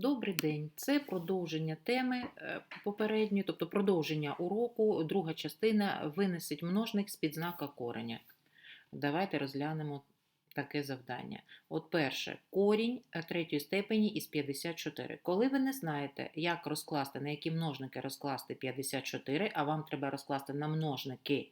Добрий день. Це продовження теми е, попередньої, тобто продовження уроку, друга частина винесить множник з-під знака кореня. Давайте розглянемо таке завдання. От перше, корінь е, третьої степені із 54. Коли ви не знаєте, як розкласти, на які множники розкласти 54, а вам треба розкласти на множники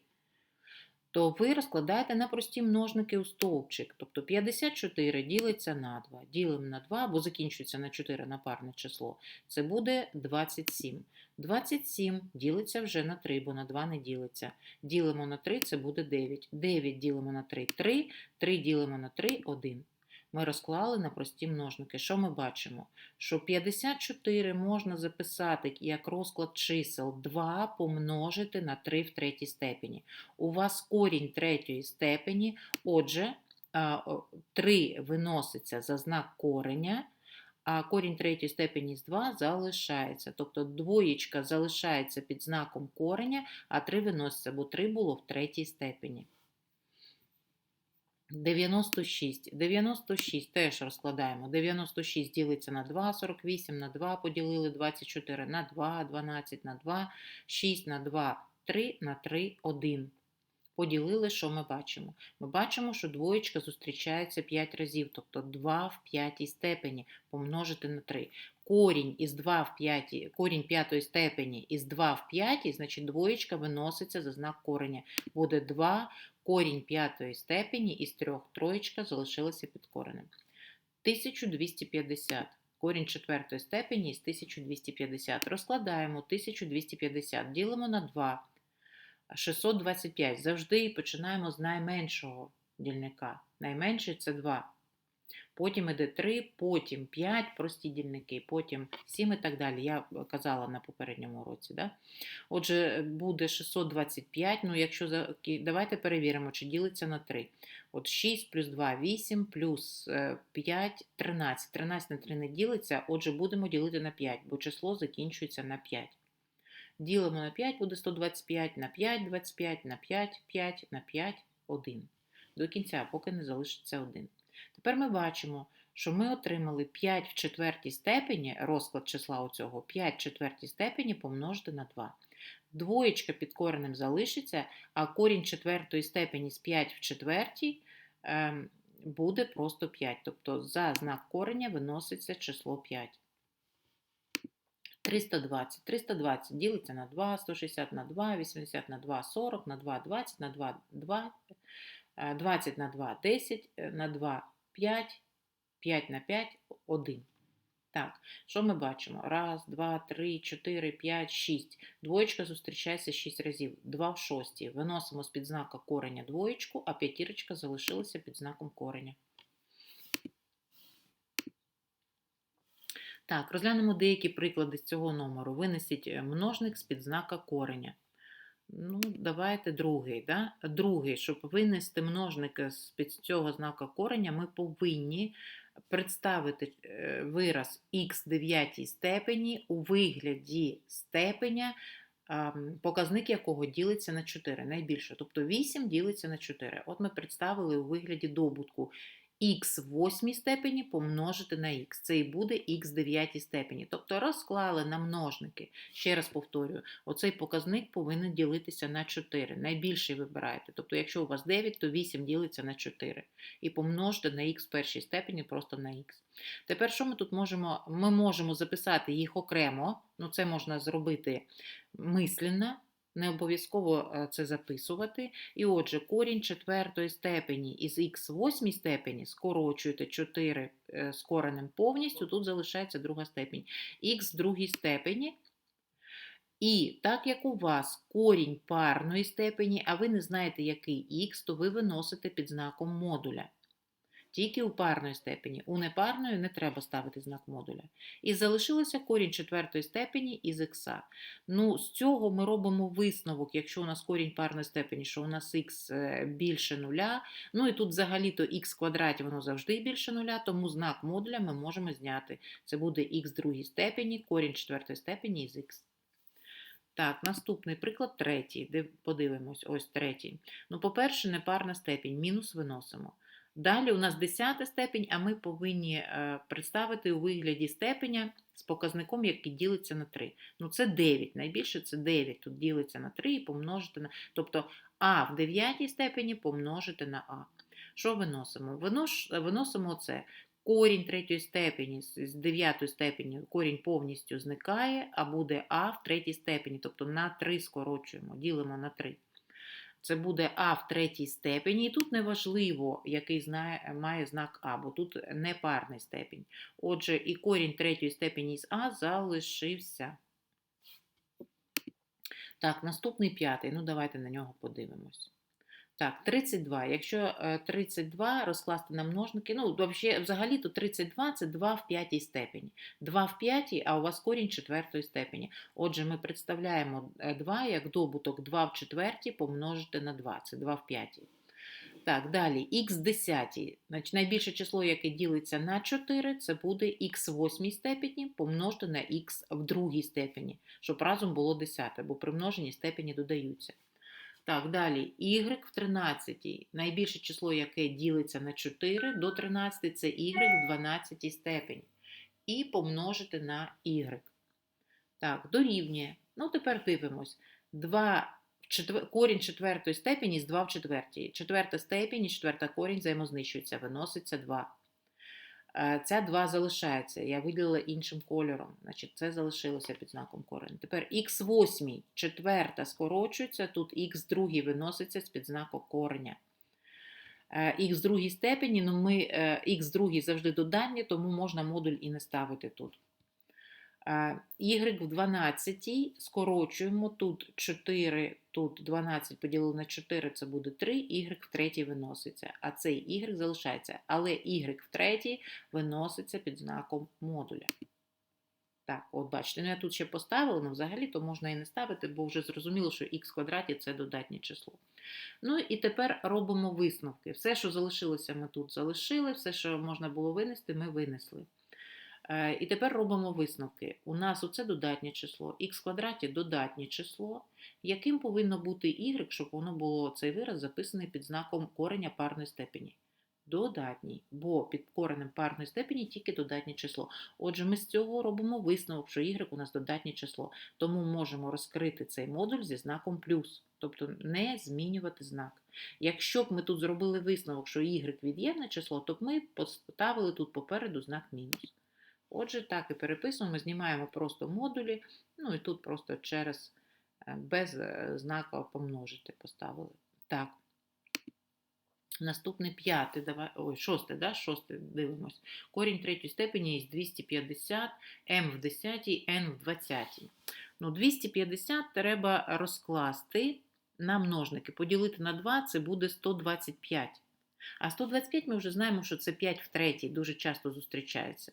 то ви розкладаєте на прості множники у стовпчик. Тобто 54 ділиться на 2. Ділимо на 2, бо закінчується на 4 на парне число. Це буде 27. 27 ділиться вже на 3, бо на 2 не ділиться. Ділимо на 3, це буде 9. 9 ділимо на 3 3. 3 ділимо на 3 1 ми розклали на прості множники. Що ми бачимо? Що 54 можна записати як розклад чисел 2 помножити на 3 в третій степені. У вас корінь третьої степені, отже, 3 виноситься за знак кореня. А корінь третьої степені з 2 залишається. Тобто двоєчка залишається під знаком кореня, а 3 виноситься, бо 3 було в третій степені. 96. 96 теж розкладаємо. 96 ділиться на 2, 48 на 2 поділили 24 на 2, 12 на 2, 6 на 2, 3 на 3, 1. Поділили, що ми бачимо? Ми бачимо, що двоєчка зустрічається 5 разів, тобто 2 в п'ятій степені помножити на 3. Корінь із 2 в 5, корінь п'ятої степені із 2 в 5, значить двоєчка виноситься за знак кореня. Буде 2 корінь п'ятої степені із трьох троєчка залишилася під коренем. 1250. Корінь четвертої степені із 1250. Розкладаємо 1250, ділимо на 2. 625. Завжди починаємо з найменшого дільника. Найменший це 2 потім іде 3, потім 5 прості дільники, потім 7 і так далі. Я казала на попередньому році. Да? Отже, буде 625. Ну, якщо Давайте перевіримо, чи ділиться на 3. От 6 плюс 2 8, плюс 5 13. 13 на 3 не ділиться, отже, будемо ділити на 5, бо число закінчується на 5. Ділимо на 5, буде 125 на 5, 25, на 5, 5, на 5, 1. До кінця, поки не залишиться 1. Тепер ми бачимо, що ми отримали 5 в четвертій степені, розклад числа цього 5 в четвертій степені помножити на 2. Двоєчка під коренем залишиться, а корінь четвертої степені з 5 в четвертій ем, буде просто 5. Тобто за знак кореня виноситься число 5. 320. 320 ділиться на 2, 160 на 2, 80 на 2, 40, на 2, 20, на 2, 2, 20 на 2, 10, на 2, 5, 5 на 5, 1. Так, що ми бачимо? Раз, два, три, чотири, п'ять, шість. Двоєчка зустрічається 6 разів. 2 в шостій. Виносимо з під знака кореня двоєчку, а п'ятірочка залишилася під знаком кореня. Так, розглянемо деякі приклади з цього номеру. Винесіть е, множник з під знака кореня. Ну, давайте другий. Да? Другий, щоб винести множника з під цього знака кореня, ми повинні представити е, вираз х дев'ятій степені у вигляді степеня, показник якого ділиться на 4, найбільше. Тобто 8 ділиться на 4. От ми представили у вигляді добутку х в восьмій степені помножити на х. Це і буде х в дев'ятій степені. Тобто розклали на множники. Ще раз повторюю, оцей показник повинен ділитися на 4. Найбільший вибираєте. Тобто, якщо у вас 9, то 8 ділиться на 4. І помножте на х в першій степені просто на х. Тепер, що ми тут можемо? Ми можемо записати їх окремо, ну це можна зробити мисленно. Не обов'язково е, це записувати. І отже, корінь четвертої степені із х восьмій степені скорочуєте 4 е, з коренем повністю, тут залишається друга степень. Х в другій степені. І так як у вас корінь парної степені, а ви не знаєте, який х, то ви виносите під знаком модуля тільки у парної степені. У непарної не треба ставити знак модуля. І залишилося корінь четвертої степені із х. Ну, З цього ми робимо висновок, якщо у нас корінь парної степені, що у нас х е, більше нуля. Ну і тут взагалі-то х квадраті воно завжди більше нуля, тому знак модуля ми можемо зняти. Це буде х другій степені, корінь четвертої степені із х. Так, наступний приклад третій, де подивимось, ось третій. Ну, по-перше, непарна степінь, мінус виносимо. Далі у нас 10 степень, а ми повинні е, представити у вигляді степеня з показником, який ділиться на 3. Ну, це 9. Найбільше це 9. Тут ділиться на 3 і помножити на. Тобто А в 9 степені помножити на А. Що виносимо? Виносимо це. Корінь третьої степені з 9 степені корінь повністю зникає, а буде А в третій степені, тобто на 3 скорочуємо, ділимо на 3. Це буде А в третій степені, і тут неважливо, який знає, має знак А, бо тут не парний степінь. Отже, і корінь третьої степені з А залишився. Так, наступний п'ятий. Ну, давайте на нього подивимось. Так, 32. Якщо е, 32 розкласти на множники, ну, взагалі, взагалі то 32 це 2 в п'ятій степені. 2 в п'ятій, а у вас корінь четвертої степені. Отже, ми представляємо 2 як добуток 2 в четвертій помножити на 2. Це 2 в п'ятій. Так, далі, х десятій. Значить, найбільше число, яке ділиться на 4, це буде х в восьмій степені помножити на х в другій степені, щоб разом було 10, бо при множенні степені додаються. Так, далі, y в 13. Найбільше число, яке ділиться на 4 до 13, це y в 12 степені. І помножити на y. Так, дорівнює. Ну, тепер дивимось. 2 четвер... Корінь четвертої степені з 2 в четвертій. Четверта степень і четверта корінь взаємознищується, виноситься 2. Е, Ця 2 залишається. Я виділила іншим кольором. Значить, це залишилося під знаком корень. Тепер х 8, четверта скорочується, тут х2 виноситься з під знаку кореня. Х другій степені, ну ми х2 завжди додання, тому можна модуль і не ставити тут. Y в 12 скорочуємо, тут 4, тут 12 поділили на 4, це буде 3, y в третій виноситься, а цей y залишається. Але y в третій виноситься під знаком модуля. Так, от бачите, ну я тут ще поставила, ну взагалі то можна і не ставити, бо вже зрозуміло, що х квадраті це додатнє число. Ну і тепер робимо висновки. Все, що залишилося, ми тут залишили, все, що можна було винести, ми винесли. Е, І тепер робимо висновки. У нас оце додатнє число, х квадраті додатнє число. Яким повинно бути y, щоб воно було цей вираз записаний під знаком кореня парної степені? Додатній, бо під коренем парної степені тільки додатнє число. Отже, ми з цього робимо висновок, що y у нас додатнє число. Тому можемо розкрити цей модуль зі знаком плюс, тобто не змінювати знак. Якщо б ми тут зробили висновок, що y від'ємне число, то б ми поставили тут попереду знак мінус. Отже, так і переписуємо, знімаємо просто модулі, ну і тут просто через без е, знака помножити поставили. Так. Наступне п'яте, давай, ой, шосте, да? шосте дивимось. Корінь третьої степені із 250, m в 10, n в 20. Ну, 250 треба розкласти на множники. Поділити на 2 це буде 125. А 125 ми вже знаємо, що це 5 в третій, дуже часто зустрічається.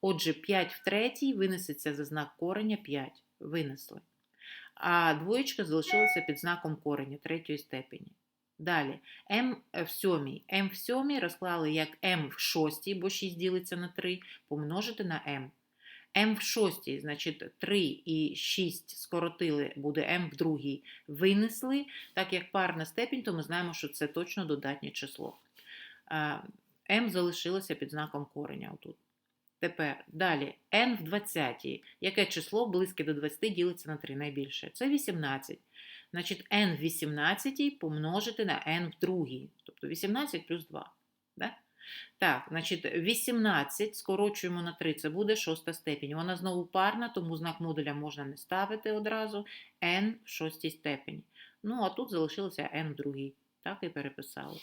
Отже, 5 в третій винесеться за знак кореня 5. Винесли. А двоєчка залишилася під знаком кореня третьої степені. Далі, m в сьомій. m в сьомій розклали як m в шостій, бо 6 ділиться на 3, помножити на m. m в шостій, значить 3 і 6 скоротили, буде m в другій. Винесли. Так як парна степінь, то ми знаємо, що це точно додатнє число. M залишилося під знаком кореня. Отут. Тепер далі n в 20. Яке число близьке до 20 ділиться на 3 найбільше? Це 18. Значить, n в 18 помножити на n в другій. Тобто 18 плюс 2. Да? Так, значить, 18 скорочуємо на 3, це буде шоста степінь. Вона знову парна, тому знак модуля можна не ставити одразу. n в шостій степені. Ну, а тут залишилося n в другій. Так і переписали.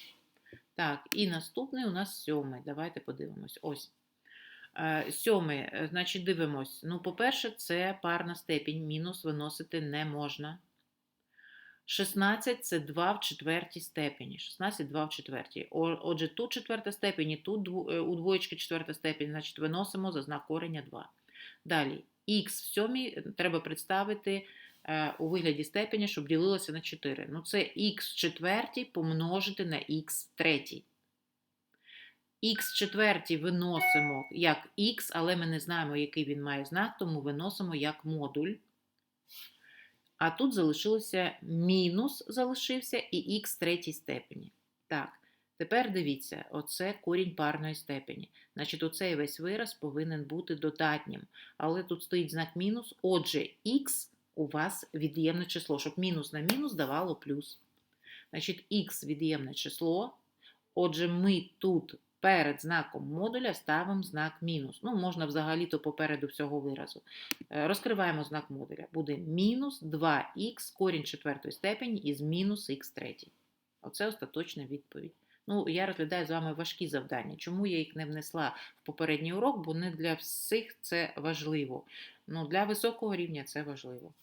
Так, і наступний у нас сьомий. Давайте подивимось. Ось. Сьомий, значить, дивимось. Ну, по-перше, це парна степінь, мінус виносити не можна. 16 це 2 в четвертій степені. 16 2 в четвертій. Отже, тут четверта степень, і тут у двоєчки четверта степень, значить, виносимо за знак кореня 2. Далі, х в сьомій треба представити у вигляді степені, щоб ділилося на 4. Ну, це х четвертій помножити на х третій. Х четвертій виносимо як х, але ми не знаємо, який він має знак, тому виносимо як модуль. А тут залишилося мінус залишився і х третій степені. Так, Тепер дивіться, оце корінь парної степені. Значить, оцей весь вираз повинен бути додатнім. Але тут стоїть знак мінус. Отже, х у вас від'ємне число, щоб мінус на мінус давало плюс. Значить, х від'ємне число. Отже, ми тут перед знаком модуля ставимо знак мінус. Ну, можна взагалі-то попереду всього виразу. Е, Розкриваємо знак модуля. Буде мінус 2х корінь четвертої степені із мінус х третій. Оце остаточна відповідь. Ну, я розглядаю з вами важкі завдання. Чому я їх не внесла в попередній урок? Бо не для всіх це важливо. Ну, для високого рівня це важливо.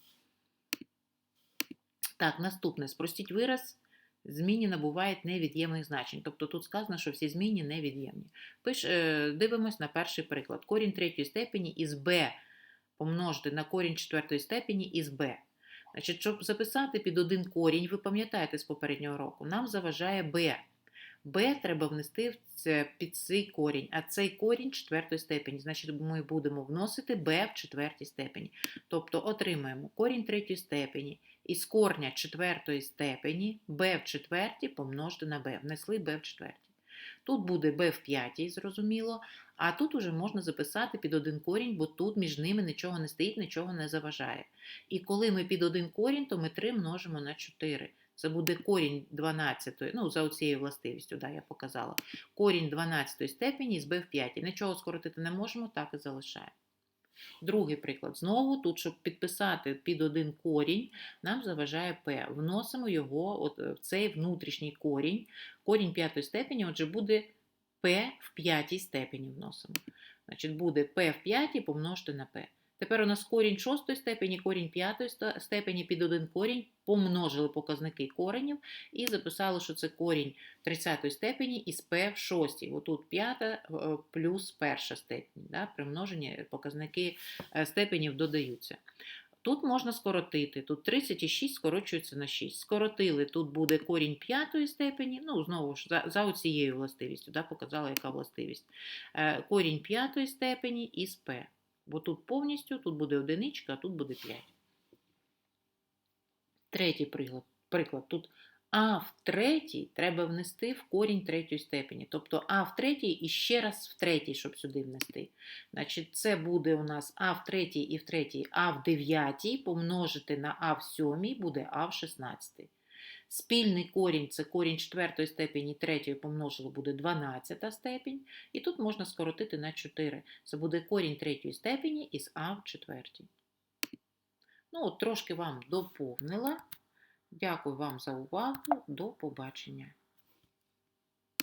Так, наступне. Спростіть вираз. Зміни набувають невід'ємних значень. Тобто тут сказано, що всі зміни невід'ємні. Пиш, е, дивимось на перший приклад. Корінь третьої степені із b помножити на корінь четвертої степені із b. Значить, щоб записати під один корінь, ви пам'ятаєте з попереднього року, нам заважає b. b треба внести під цей корінь, а цей корінь четвертої степені. Значить, ми будемо вносити b в четвертій степені. Тобто отримаємо корінь третьої степені із корня четвертої степені b в четвертій помножити на b. Внесли b в четвертій. Тут буде b в п'ятій, зрозуміло, а тут уже можна записати під один корінь, бо тут між ними нічого не стоїть, нічого не заважає. І коли ми під один корінь, то ми 3 множимо на 4. Це буде корінь 12, ну, за оцією властивістю, да, я показала. Корінь 12 степені з b в 5. Нічого скоротити не можемо, так і залишаємо. Другий приклад. Знову тут, щоб підписати під один корінь, нам заважає p. Вносимо його от в цей внутрішній корінь. Корінь п'ятої степені, отже, буде p в п'ятій степені вносимо. Значить, буде p в п'ятій помножити на p. Тепер у нас корінь шостої степені, корінь п'ятої степені під один корінь, помножили показники коренів і записали, що це корінь 30 степені із p в шостій. Отут п'ята е, плюс перша степень. Да? При множенні показники е, степенів додаються. Тут можна скоротити. Тут 36 скорочується на 6. Скоротили, тут буде корінь п'ятої степені, ну, знову ж, за, за оцією властивістю, да, показала, яка властивість. Е, Корінь п'ятої степені із p. Бо тут повністю, тут буде одиничка, а тут буде 5. Третій приклад. приклад. Тут а в третій треба внести в корінь третьої степені. Тобто а в третій і ще раз в третій, щоб сюди внести. Значить, це буде у нас а в третій і в третій, а в дев'ятій помножити на а в сьомій буде а в шістнадцятій. Спільний корінь це корінь четвертої степені, третьої помножили буде 12 степінь. І тут можна скоротити на 4. Це буде корінь третьої степені із а в четвертій. Ну, от трошки вам доповнила. Дякую вам за увагу. До побачення.